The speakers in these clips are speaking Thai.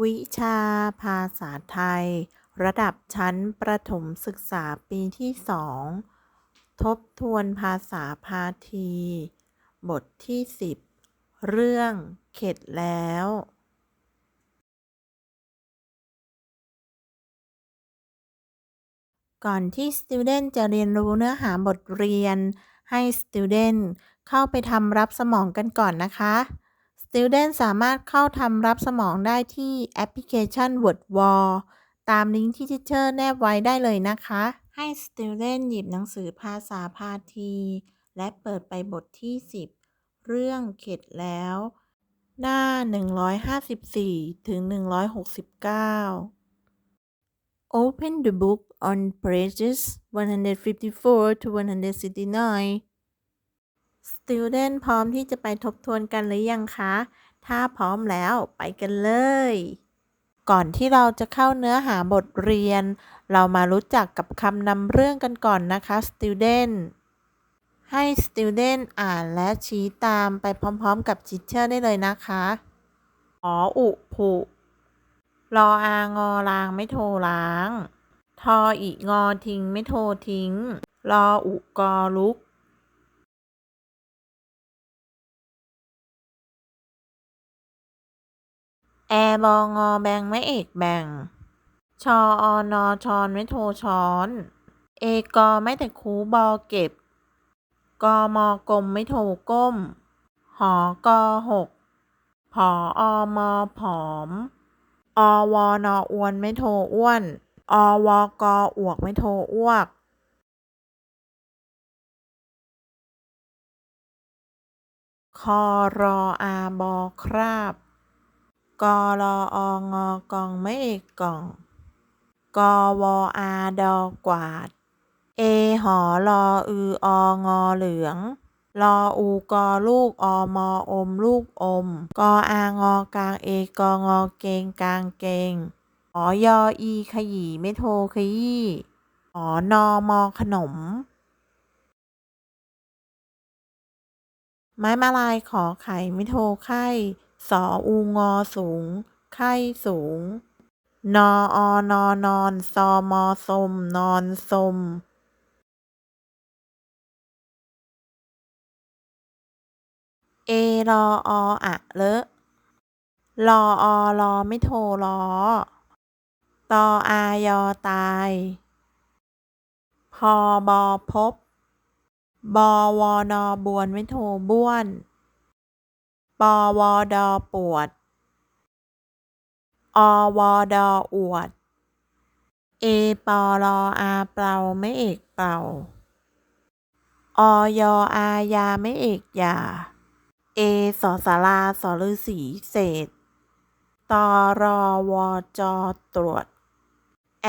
วิชาภาษาไทย ระดับชั้นประถมศึกษาปีที่สองทบทวนภาษาพาที บทที่สิบเรื่องเข็ดแล้ว ก่อนที่ student จะเรียนรู้เนื้อหาบทเรียนให้ student เข้าไปทำรับสมองกันก่อนนะคะ student สามารถเข้าทำรับสมองได้ที่แอปพลิเคชัน WordWall ตามลิงก์ที่ teacher แนบไว้ได้เลยนะคะ ให้ student หยิบหนังสือภาษาพาที และเปิดไปบทที่ 10 เรื่องเข็ดแล้ว หน้า 154 ถึง 169 Open the book on pages 154 to 169 Student พร้อมที่จะไปทบทวนกันหรือยังคะ ถ้าพร้อมแล้วไปกันเลย ก่อนที่เราจะเข้าเนื้อหาบทเรียน เรามารู้จักกับคำนำเรื่องกันก่อนนะคะ Student ให้ Student อ่านและชี้ตามไปพร้อมๆกับ Teacher ได้เลยนะคะออุผุรออางอลางไม่โทรล้าง ทออีงอทิ้งไม่โทรทิ้ง รออุกอลุก แอบองอแบงไม่เอกแบ่ง ชออนอชอนไม่โทช้อน เอกอไม่แต่คูบอเก็บ กอมอกลมไม่โทก้ม หอกอหกผออมอผอม อวอนออวนไม่โทอ้วน อวกออวกไม่โทอ้วกคอรออาบอคราบ กอรอองอกองไม่เอกกล่องกอวออาดอกวาด เอหอรออือองอเหลืองรออูกอลูกอมออมลูกอม กออางอกลางเอกองอเกงกลางเกงหอยออีขยีไม่โทขยี้หอนอมอขนม ไม้มาลายขอไข่ไม่โทไข่ สออูงอสูง ไข่สูง นออนอนอนซอมอสม นอนสมเอรอออะเลอะรออรอไม่โทรล้อตออายอตาย พอบอพบบอวอนอ บวน ไม่โทรบ้วน ปวดอปวด อวดออวด เอปอรออาเปล่าไม่เอกเปล่า ออยอายาไม่เอกยา เอสอสาราสอฤาษีเศษตอรอวอจอตรวจ แอ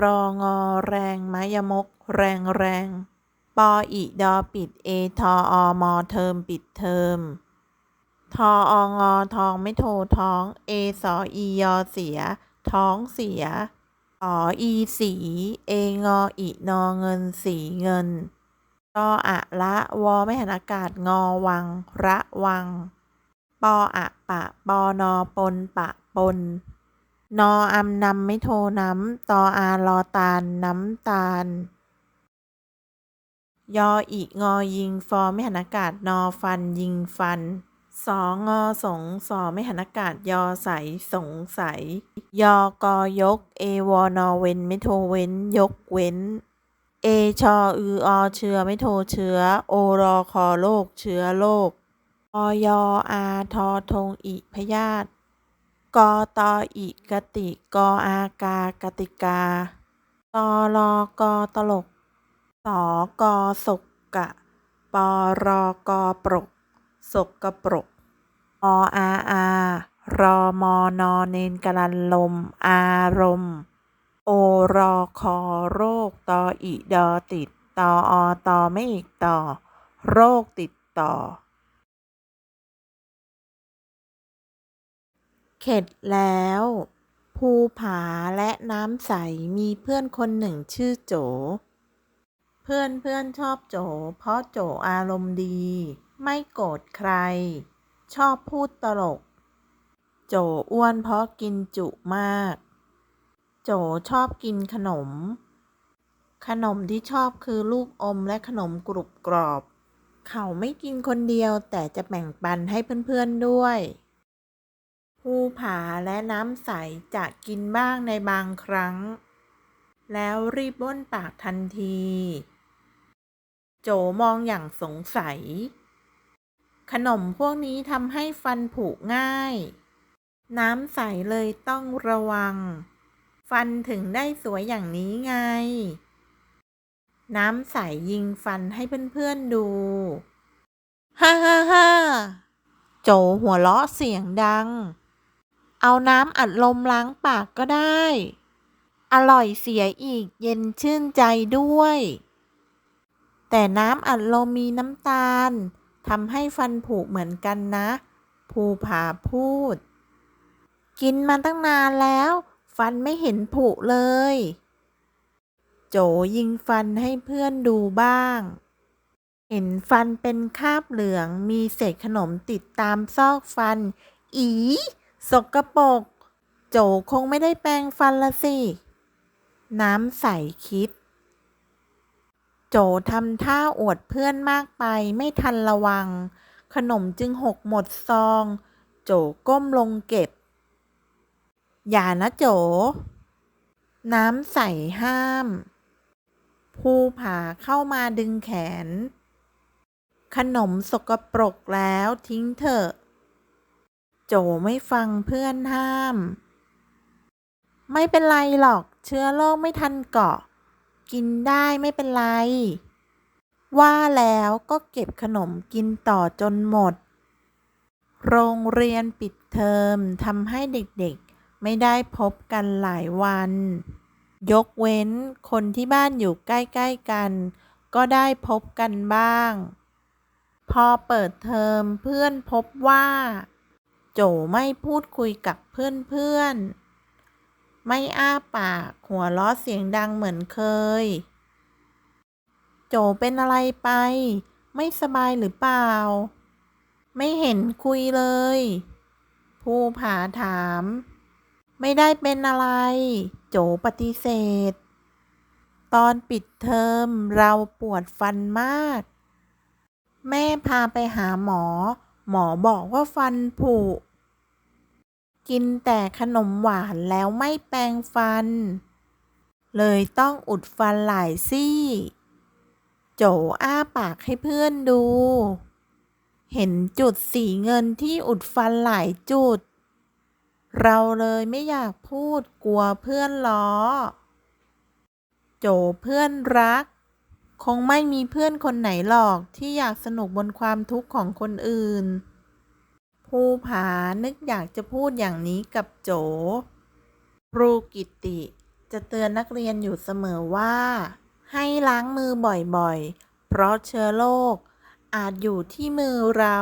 รองอแรงมะยมก แรงแรงปออีดอปิดเอทออมอเทอมปิดเทอม ทอองอทองไม่โทท้อง เอสออียอเสีย ท้องเสียอออีสี เองออีนอเงินสีเงินตออะละวอไม่หันอากาศงอวัง ระวัง ปออะปะปอนอปนปะปน นออำนำไม่โทน้ำตออารอตาลน้ำตาล ยออีงอยิงฟอไม่หันอากาศนอฟันยิงฟัน สองอสงสอไม่หันอากาศยอใสสงสัย ยอกอยก เอวอนอเวนไม่โทเว้น ยกเว้น เอชออืออเชื้อไม่โทเชื้อ โอรอคอโรคเชื้อโรคออยอาทอทงอิพยาธกอตออิกติกออากากติกาตอรอกอตลกสอกอสกกะปอรอกอปรกสกกระปรก ออาอารอมอนอเนนกลันลม อารมณ์โอรอคอโรคตออิดอติดตออตอไม่อีกต่อ โรคติดต่อ เข็ดแล้ว ภูผาและน้ำใสมีเพื่อนคนหนึ่งชื่อโจ เพื่อนเพื่อนชอบโจ เพราะโจอารมณ์ดี ไม่โกรธใคร ชอบพูดตลกโโจอ้วนเพราะกินจุมาก โจชอบกินขนม ขนมที่ชอบคือลูกอมและขนมกรุบกรอบ เขาไม่กินคนเดียวแต่จะแบ่งปันให้เพื่อนๆด้วย ภูผาและน้ำใสจะกินบ้างในบางครั้ง แล้วรีบบ้วนปากทันที โจมองอย่างสงสัย ขนมพวกนี้ทำให้ฟันผุง่าย น้ำใสเลยต้องระวัง ฟันถึงได้สวยอย่างนี้ไง น้ำใสยิงฟันให้เพื่อนๆดู ฮ่าฮ่าฮ่าโจหัวเราะเสียงดัง เอาน้ำอัดลมล้างปากก็ได้ อร่อยเสียอีกเย็นชื่นใจด้วย แต่น้ำอัดลมมีน้ำตาล ทำให้ฟันผุเหมือนกันนะ ภูผาพูด กินมาตั้งนานแล้ว ฟันไม่เห็นผุเลย โจยิงฟันให้เพื่อนดูบ้าง เห็นฟันเป็นคาบเหลืองมีเศษขนมติดตามซอกฟัน อีสกปรกโจคงไม่ได้แปรงฟันละสิ น้ำใสคิด โจทำท่าอวดเพื่อนมากไปไม่ทันระวัง ขนมจึงหกหมดซอง โจก้มลงเก็บ อย่านะโจ น้ำใสห้าม ภูผาเข้ามาดึงแขน ขนมสกปรกแล้วทิ้งเถอะ โจไม่ฟังเพื่อนห้าม ไม่เป็นไรหรอกเชื้อโรคไม่ทันเกาะ กินได้ไม่เป็นไร ว่าแล้วก็เก็บขนมกินต่อจนหมด โรงเรียนปิดเทอมทำให้เด็กๆ ไม่ได้พบกันหลายวัน ยกเว้นคนที่บ้านอยู่ใกล้ๆกัน ก็ได้พบกันบ้าง พอเปิดเทอมเพื่อนพบว่า โจไม่พูดคุยกับเพื่อนๆ ไม่อ้าปาก หัวเราะเสียงดังเหมือนเคย โจเป็นอะไรไป ไม่สบายหรือเปล่า ไม่เห็นคุยเลยภูผาถาม ไม่ได้เป็นอะไร โจปฏิเสธ ตอนปิดเทอมเราปวดฟันมาก แม่พาไปหาหมอ หมอบอกว่าฟันผุ กินแต่ขนมหวานแล้วไม่แปรงฟัน เลยต้องอุดฟันหลายซี่ โจอ้าปากให้เพื่อนดู เห็นจุดสีเงินที่อุดฟันหลายจุด เราเลยไม่อยากพูดกลัวเพื่อนล้อ โจเพื่อนรัก คงไม่มีเพื่อนคนไหนหรอกที่อยากสนุกบนความทุกข์ของคนอื่น ภูผานึกอยากจะพูดอย่างนี้กับโจ ครูกิติ จะเตือนนักเรียนอยู่เสมอว่า ให้ล้างมือบ่อยๆ เพราะเชื้อโรคอาจอยู่ที่มือเรา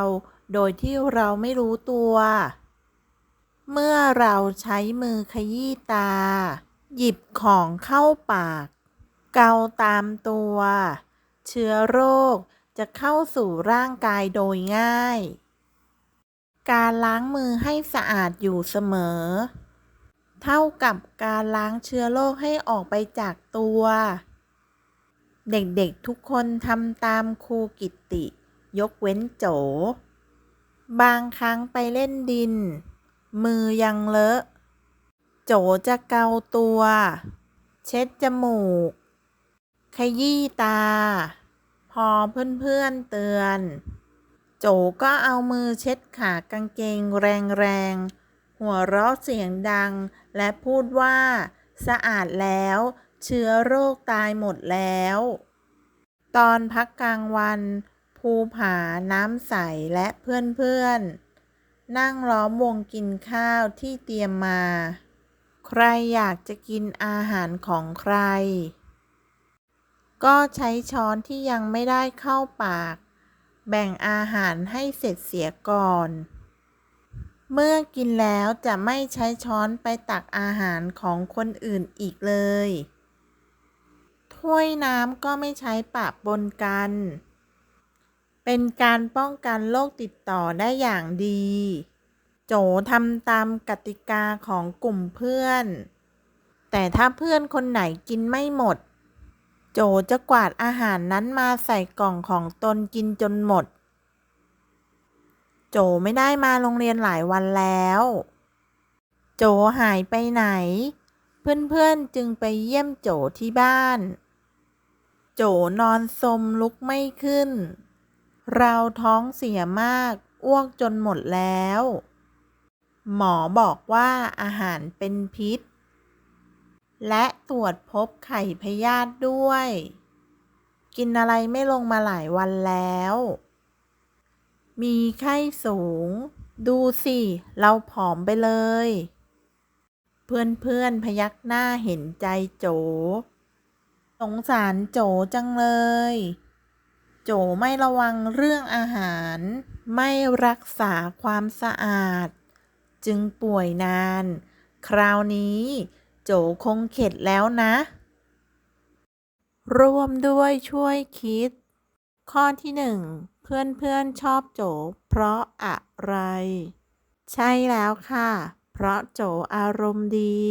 โดยที่เราไม่รู้ตัว เมื่อเราใช้มือขยี้ตา หยิบของเข้าปาก เกาตามตัว เชื้อโรคจะเข้าสู่ร่างกายโดยง่าย การล้างมือให้สะอาดอยู่เสมอ เท่ากับการล้างเชื้อโรคให้ออกไปจากตัว เด็กๆทุกคนทำตามครูกิตติ ยกเว้นโจ บางครั้งไปเล่นดิน มือยังเลอะ โจจะเกาตัว เช็ดจมูก ขยี้ตา พอเพื่อนๆเตือน โจก็เอามือเช็ดขากางเกงแรงๆ หัวเราะเสียงดัง และพูดว่า สะอาดแล้ว เชื้อโรคตายหมดแล้ว ตอนพักกลางวัน ภูผาน้ำใสและเพื่อนๆ นั่งล้อมวงกินข้าวที่เตรียมมา ใครอยากจะกินอาหารของใคร ก็ใช้ช้อนที่ยังไม่ได้เข้าปาก แบ่งอาหารให้เสร็จเสียก่อน เมื่อกินแล้วจะไม่ใช้ช้อนไปตักอาหารของคนอื่นอีกเลย ถ้วยน้ำก็ไม่ใช้ปะปนกัน เป็นการป้องกันโรคติดต่อได้อย่างดี โจทำตามกติกาของกลุ่มเพื่อน แต่ถ้าเพื่อนคนไหนกินไม่หมด โจจะกวาดอาหารนั้นมาใส่กล่องของตนกินจนหมด โจไม่ได้มาโรงเรียนหลายวันแล้ว โจหายไปไหน เพื่อนๆจึงไปเยี่ยมโจที่บ้าน โจนอนสมลุกไม่ขึ้น เราท้องเสียมากอ้วกจนหมดแล้ว หมอบอกว่าอาหารเป็นพิษ และตรวจพบไข่พยาธิด้วย กินอะไรไม่ลงมาหลายวันแล้ว มีไข้สูง ดูสิ เราผอมไปเลย เพื่อนๆพยักหน้าเห็นใจโจ สงสารโจจังเลย โจไม่ระวังเรื่องอาหาร ไม่รักษาความสะอาด จึงป่วยนาน คราวนี้ โจคงเข็ดแล้วนะ ร่วมด้วยช่วยคิด ข้อที่หนึ่งเพื่อนๆชอบโจเพราะอะไร ใช่แล้วค่ะ เพราะโจอารมณ์ดี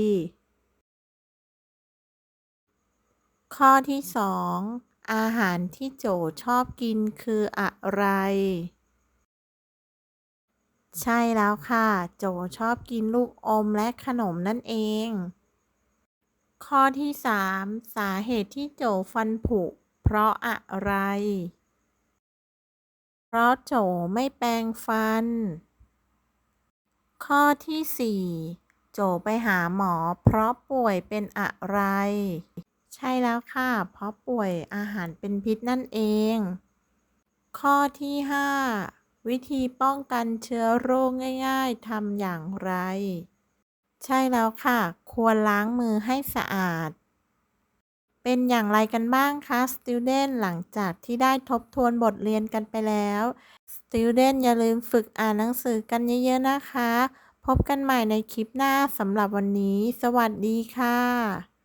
ข้อที่สองอาหารที่โจชอบกินคืออะไร ใช่แล้วค่ะ โจชอบกินลูกอมและขนมนั่นเอง ข้อที่สามสาเหตุที่โจฟันผุ เพราะอะไร เพราะโจไม่แปรงฟัน ข้อที่สี่โจไปหาหมอ เพราะป่วยเป็นอะไร ใช่แล้วค่ะ เพราะป่วยอาหารเป็นพิษนั่นเอง ข้อที่ห้าวิธีป้องกันเชื้อโรคง่าย ๆทำอย่างไร ใช่แล้วค่ะ ควรล้างมือให้สะอาด เป็นอย่างไรกันบ้างคะ student หลังจากที่ได้ทบทวนบทเรียนกันไปแล้ว student อย่าลืมฝึกอ่านหนังสือกันเยอะๆนะคะ พบกันใหม่ในคลิปหน้าสำหรับวันนี้ สวัสดีค่ะ